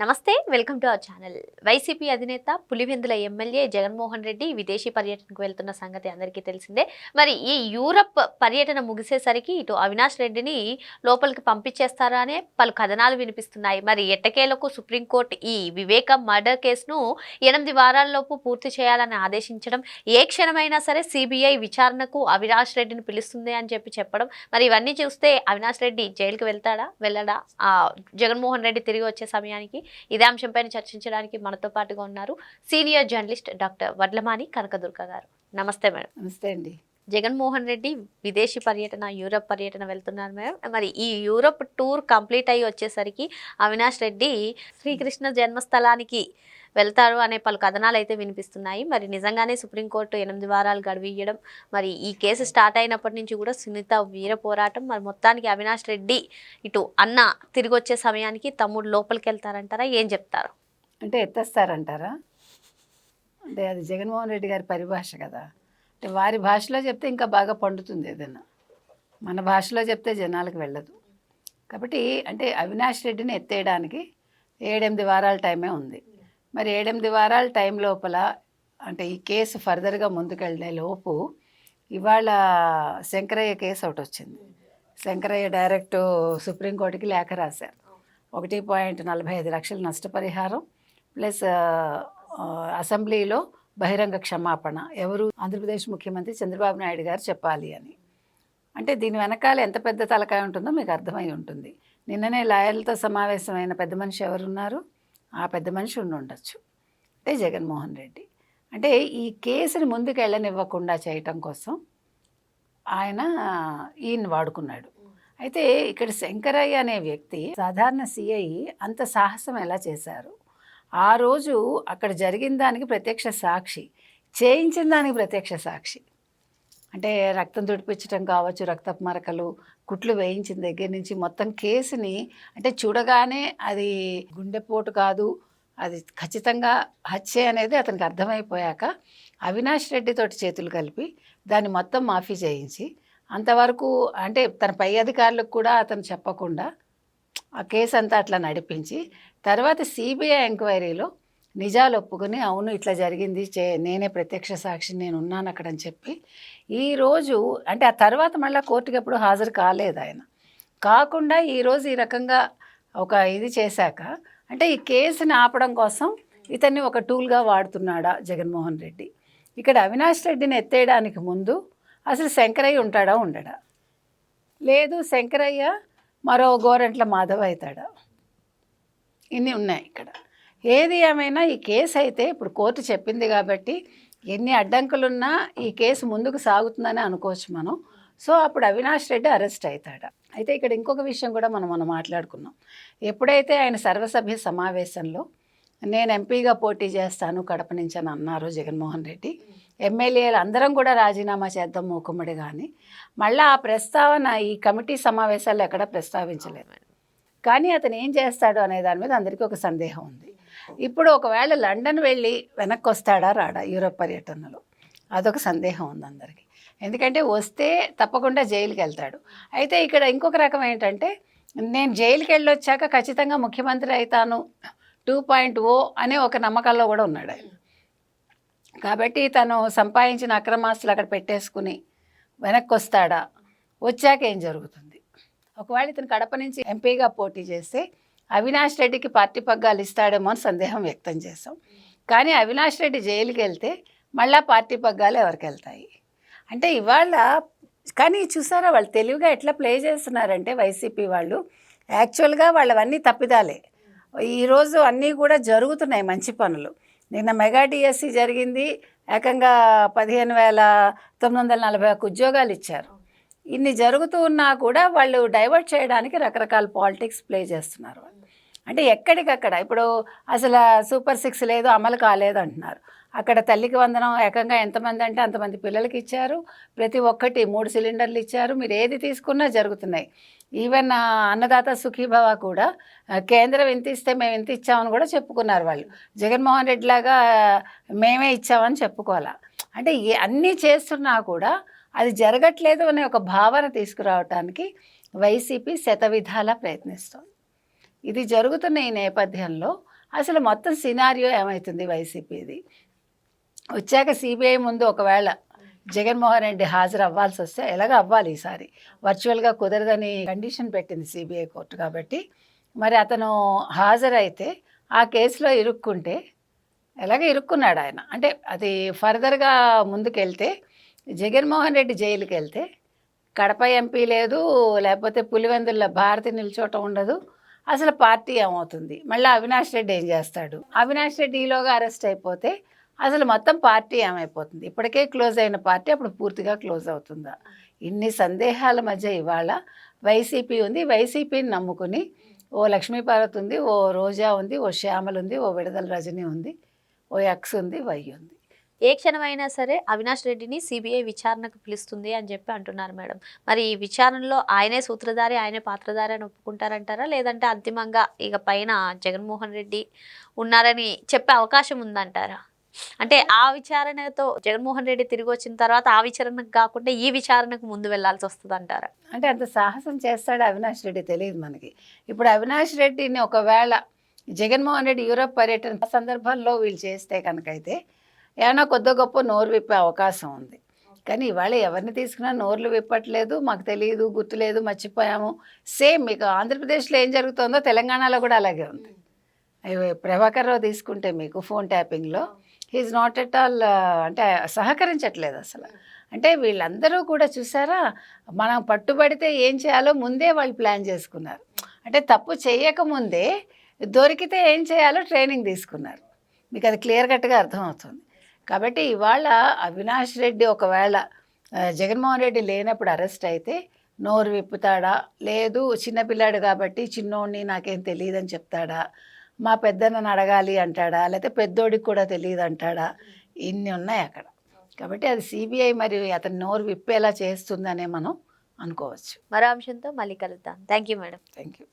నమస్తే welcome to our channel. YCP అధినేత Pulivendula MLA Jaganmohan Reddy విదేశీ పర్యటనకు వెళ్తున్న సంగతి అందరికీ తెలిసిందే. మరి ఈ యూరప్ పర్యటన ముగిసేసరికి ఇటు అవినాష్ రెడ్డిని లోపలికి పంపించేస్తారా అనే పలు కథనాలు వినిపిస్తున్నాయి. మరి ఎట్టకేలకు సుప్రీంకోర్టు ఈ వివేక మర్డర్ కేసును ఎనిమిది వారాల్లోపు పూర్తి చేయాలని ఆదేశించడం ఏ క్షణమైనా సరే సిబిఐ విచారణకు అవినాష్ రెడ్డిని పిలుస్తుంది అని చెప్పి చెప్పడం మరి ఇవన్నీ చూస్తే అవినాష్ రెడ్డి జైలుకి వెళ్తాడా వెళ్ళడా? జగన్మోహన్ రెడ్డి తిరిగి వచ్చే సమయానికి ఇదే అంశంపైన చర్చించడానికి మనతో పాటుగా ఉన్నారు senior journalist doctor Vadlamani Kanakadurga గారు. నమస్తే మేడం. నమస్తే అండి. జగన్మోహన్ రెడ్డి విదేశీ పర్యటన యూరప్ పర్యటన వెళ్తున్నారు మేడం. మరి ఈ యూరప్ టూర్ కంప్లీట్ అయ్యి వచ్చేసరికి అవినాష్ రెడ్డి శ్రీకృష్ణ జన్మస్థలానికి వెళ్తారు అనే పలు కథనాలు అయితే వినిపిస్తున్నాయి. మరి నిజంగానే సుప్రీంకోర్టు ఎనిమిది వారాలు గడివియడం మరి ఈ కేసు స్టార్ట్ అయినప్పటి నుంచి కూడా సునీత వీర పోరాటం మరి మొత్తానికి అవినాష్ రెడ్డి ఇటు అన్న తిరిగి వచ్చే సమయానికి తమ్ముడు లోపలికి వెళ్తారంటారా ఏం చెప్తారు? అంటే ఎత్తేస్తారంటారా? అంటే అది జగన్మోహన్ రెడ్డి గారి పరిభాష కదా. అంటే వారి భాషలో చెప్తే ఇంకా బాగా పండుతుంది ఏదైనా. మన భాషలో చెప్తే జనాలకు వెళ్ళదు. కాబట్టి అంటే అవినాష్ రెడ్డిని ఎత్తేయడానికి ఏడెనిమిది వారాల టైమే ఉంది. మరి ఏడెనిమిది వారాల టైం లోపల అంటే ఈ కేసు ఫర్దర్గా ముందుకెళ్ళే లోపు ఇవాళ శంకరయ్య కేసు ఒకటి వచ్చింది. శంకరయ్య డైరెక్ట్ సుప్రీంకోర్టుకి లేఖ రాశారు. ఒకటి పాయింట్ నలభై ఐదు లక్షల నష్టపరిహారం ప్లస్ అసెంబ్లీలో బహిరంగ క్షమాపణ. ఎవరు? ఆంధ్రప్రదేశ్ ముఖ్యమంత్రి చంద్రబాబు నాయుడు గారు చెప్పాలి అని. అంటే దీని వెనకాల ఎంత పెద్ద తలకాయ ఉంటుందో మీకు అర్థమై ఉంటుంది. నిన్ననే లాయర్లతో సమావేశమైన పెద్ద మనిషి ఎవరున్నారు? ఆ పెద్ద మనిషి ఉండి ఉండొచ్చు. అదే జగన్మోహన్ రెడ్డి. అంటే ఈ కేసుని ముందుకు వెళ్ళనివ్వకుండా చేయటం కోసం ఆయన ఈయన వాడుకున్నాడు. అయితే ఇక్కడ శంకరయ్య అనే వ్యక్తి సాధారణ సిఐ అంత సాహసం ఎలా చేశారు? ఆ రోజు అక్కడ జరిగిన దానికి ప్రత్యక్ష సాక్షి చేయించిన దానికి ప్రత్యక్ష సాక్షి. అంటే రక్తం తుడిపించడం కావచ్చు రక్తపు మరకలు కుట్లు వేయించిన దగ్గర నుంచి మొత్తం కేసుని అంటే చూడగానే అది గుండెపోటు కాదు అది ఖచ్చితంగా హత్య అనేది అతనికి అర్థమైపోయాక అవినాష్ రెడ్డితోటి చేతులు కలిపి దాన్ని మొత్తం మాఫీ చేయించి అంతవరకు అంటే తన పై అధికారులకు కూడా అతను చెప్పకుండా ఆ కేసు అంతా అట్లా నడిపించి తర్వాత సిబిఐ ఎంక్వైరీలో నిజాలు ఒప్పుకొని అవును ఇట్లా జరిగింది చే నేనే ప్రత్యక్ష సాక్షి నేను ఉన్నాను అక్కడ అని చెప్పి ఈరోజు అంటే ఆ తర్వాత మళ్ళీ కోర్టుకి ఎప్పుడు హాజరు కాలేదు ఆయన. కాకుండా ఈరోజు ఈ రకంగా ఒక ఇది చేశాక అంటే ఈ కేసుని ఆపడం కోసం ఇతన్ని ఒక టూల్గా వాడుతున్నాడా జగన్మోహన్ రెడ్డి. ఇక్కడ అవినాష్ రెడ్డిని ఎత్తేయడానికి ముందు అసలు శంకరయ్య ఉంటాడా ఉండడా? లేదు శంకరయ్య మరో గోరంట్ల మాధవ్ అవుతాడా? ఇన్ని ఉన్నాయి ఇక్కడ. ఏది ఏమైనా ఈ కేసు అయితే ఇప్పుడు కోర్టు చెప్పింది కాబట్టి ఎన్ని అడ్డంకులున్నా ఈ కేసు ముందుకు సాగుతుందని అనుకోవచ్చు మనం. సో అప్పుడు అవినాష్ రెడ్డి అరెస్ట్ అవుతాడు అయితే ఇక్కడ ఇంకొక విషయం కూడా మనం మనం మాట్లాడుకున్నాం. ఎప్పుడైతే ఆయన సర్వసభ్య సమావేశంలో నేను ఎంపీగా పోటీ చేస్తాను కడప నుంచి అని అన్నారు జగన్మోహన్ రెడ్డి ఎమ్మెల్యేలు అందరం కూడా రాజీనామా చేద్దాం మూకుమ్మడి కానీ మళ్ళీ ఆ ప్రస్తావన ఈ కమిటీ సమావేశాల్లో ఎక్కడ ప్రస్తావించలేదు. కానీ అతను ఏం చేస్తాడు అనే దాని మీద అందరికీ ఒక సందేహం ఉంది. ఇప్పుడు ఒకవేళ లండన్ వెళ్ళి వెనక్కి వస్తాడా రాడా యూరోప్ పర్యటనలో? అదొక సందేహం ఉంది అందరికీ. ఎందుకంటే వస్తే తప్పకుండా జైలుకి వెళ్తాడు. అయితే ఇక్కడ ఇంకొక రకం ఏంటంటే నేను జైలుకి వెళ్ళొచ్చాక ఖచ్చితంగా ముఖ్యమంత్రి అవుతాను టూ పాయింట్ ఓ అనే ఒక నమ్మకాల్లో కూడా ఉన్నాడు ఆయన. కాబట్టి తను సంపాదించిన అక్రమాస్తులు అక్కడ పెట్టేసుకుని వెనక్కి వస్తాడా వచ్చాక ఏం జరుగుతుంది? ఒకవేళ ఇతను కడప నుంచి ఎంపీగా పోటీ చేస్తే అవినాష్ రెడ్డికి పార్టీ పగ్గాలు ఇస్తాడేమో అని సందేహం వ్యక్తం చేశాం. కానీ అవినాష్ రెడ్డి జైలుకి వెళ్తే మళ్ళా పార్టీ పగ్గాలు ఎవరికి వెళ్తాయి? అంటే ఇవాళ కానీ చూసారా వాళ్ళు తెలివిగా ఎట్లా ప్లే చేస్తున్నారంటే వైసీపీ వాళ్ళు. యాక్చువల్గా వాళ్ళవన్నీ తప్పిదాలే. ఈరోజు అన్నీ కూడా జరుగుతున్నాయి మంచి పనులు. నిన్న మెగా డిఎస్సి జరిగింది. ఏకంగా పదిహేను వేల తొమ్మిది వందల నలభై ఒక్క ఉద్యోగాలు ఇచ్చారు. ఇన్ని జరుగుతూ ఉన్నా కూడా వాళ్ళు డైవర్ట్ చేయడానికి రకరకాల పాలిటిక్స్ ప్లే చేస్తున్నారు వాళ్ళు. అంటే ఎక్కడికక్కడ ఇప్పుడు అసలు సూపర్ సిక్స్ లేదు అమలు కాలేదు అంటున్నారు. అక్కడ తల్లికి వందనం ఏకంగా ఎంతమంది అంటే అంతమంది పిల్లలకి ఇచ్చారు. ప్రతి ఒక్కటి మూడు సిలిండర్లు ఇచ్చారు. మీరు ఏది తీసుకున్నా జరుగుతున్నాయి. ఈవెన్ అన్నదాత సుఖీభవ కూడా కేంద్రం ఇంత ఇస్తే మేము ఇంత ఇచ్చామని కూడా చెప్పుకున్నారు వాళ్ళు. జగన్మోహన్ రెడ్డి లాగా మేమే ఇచ్చామని చెప్పుకోవాలా. అంటే ఏ అన్నీ చేస్తున్నా కూడా అది జరగట్లేదు అనే ఒక భావన తీసుకురావటానికి వైసీపీ శతవిధాలా ప్రయత్నిస్తుంది. ఇది జరుగుతున్న ఈ నేపథ్యంలో అసలు మొత్తం సినారియో ఏమవుతుంది వైసీపీది? వచ్చాక సిబిఐ ముందు ఒకవేళ జగన్మోహన్ రెడ్డి హాజరు అవ్వాల్సి వస్తే ఎలాగ అవ్వాలి ఈసారి? వర్చువల్గా కుదరదని కండిషన్ పెట్టింది సిబిఐ కోర్టు కాబట్టి. మరి అతను హాజరైతే ఆ కేసులో ఇరుక్కుంటే ఎలాగ ఇరుక్కున్నాడు ఆయన? అంటే అది ఫర్దర్గా ముందుకెళ్తే జగన్మోహన్ రెడ్డి జైలుకి వెళ్తే కడప ఎంపీ లేదు లేకపోతే పులివెందుల భారతి నిల్చోటం ఉండదు అసలు పార్టీ ఏమవుతుంది? మళ్ళీ అవినాష్ రెడ్డి ఏం చేస్తాడు? అవినాష్ రెడ్డి ఈలోగా అరెస్ట్ అయిపోతే అసలు మొత్తం పార్టీ ఏమైపోతుంది? ఇప్పటికే క్లోజ్ అయిన పార్టీ అప్పుడు పూర్తిగా క్లోజ్ అవుతుందా? ఇన్ని సందేహాల మధ్య ఇవాళ వైసీపీ ఉంది. వైసీపీని నమ్ముకుని ఓ లక్ష్మీపార్వతి ఉంది ఓ రోజా ఉంది ఓ శ్యామలు ఉంది ఓ విడుదల రజని ఉంది ఓ ఎక్స్ ఉంది వై ఉంది. ఏ క్షణమైనా సరే అవినాష్ రెడ్డిని సిబిఐ విచారణకు పిలుస్తుంది అని చెప్పి అంటున్నారు మేడం. మరి ఈ విచారణలో ఆయనే సూత్రధారి ఆయనే పాత్రధారి అని ఒప్పుకుంటారంటారా? లేదంటే అంతిమంగా ఇక పైన జగన్మోహన్ రెడ్డి ఉన్నారని చెప్పే అవకాశం ఉందంటారా? అంటే ఆ విచారణతో జగన్మోహన్ రెడ్డి తిరిగి వచ్చిన తర్వాత ఆ విచారణకు కాకుండా ఈ విచారణకు ముందు వెళ్ళాల్సి వస్తుంది అంటారా అంటే అంత సాహసం చేస్తాడు అవినాష్ రెడ్డి తెలియదు మనకి. ఇప్పుడు అవినాష్ రెడ్డిని ఒకవేళ జగన్మోహన్ రెడ్డి యూరోప్ పర్యటన సందర్భంలో వీళ్ళు చేస్తే కనుకైతే ఏమైనా కొద్ది గొప్ప నోరు విప్పే అవకాశం ఉంది. కానీ ఇవాళ ఎవరిని తీసుకున్నా నోర్లు విప్పట్లేదు మాకు తెలియదు గుర్తులేదు మర్చిపోయాము. సేమ్ మీకు ఆంధ్రప్రదేశ్లో ఏం జరుగుతుందో తెలంగాణలో కూడా అలాగే ఉంది. అయ్యో, ప్రభాకర్ రావు తీసుకుంటే మీకు phone ట్యాపింగ్లో he is not at all అంటే సహకరించట్లేదు అసలు. అంటే వీళ్ళందరూ కూడా చూసారా మనం పట్టుబడితే ఏం చేయాలో ముందే వాళ్ళు ప్లాన్ చేసుకున్నారు. అంటే తప్పు చేయకముందే దొరికితే ఏం చేయాలో ట్రైనింగ్ తీసుకున్నారు. మీకు అది క్లియర్ కట్గా అర్థమవుతుంది. కాబట్టి ఇవాళ అవినాష్ రెడ్డి ఒకవేళ జగన్మోహన్ రెడ్డి లేనప్పుడు అరెస్ట్ అయితే నోరు విప్పుతాడా? లేదు చిన్నపిల్లాడు కాబట్టి చిన్నోడిని నాకేం తెలియదని చెప్తాడా? మా పెద్దన్నని అడగాలి అంటాడా? లేకపోతే పెద్దోడికి కూడా తెలియదు అంటాడా? ఇన్ని ఉన్నాయి అక్కడ. కాబట్టి అది సిబిఐ మరి అతని నోరు విప్పేలా చేస్తుందనే మనం అనుకోవచ్చు. మరో అంశంతో మళ్ళీ కలుద్దాం. Thank you madam. Thank you.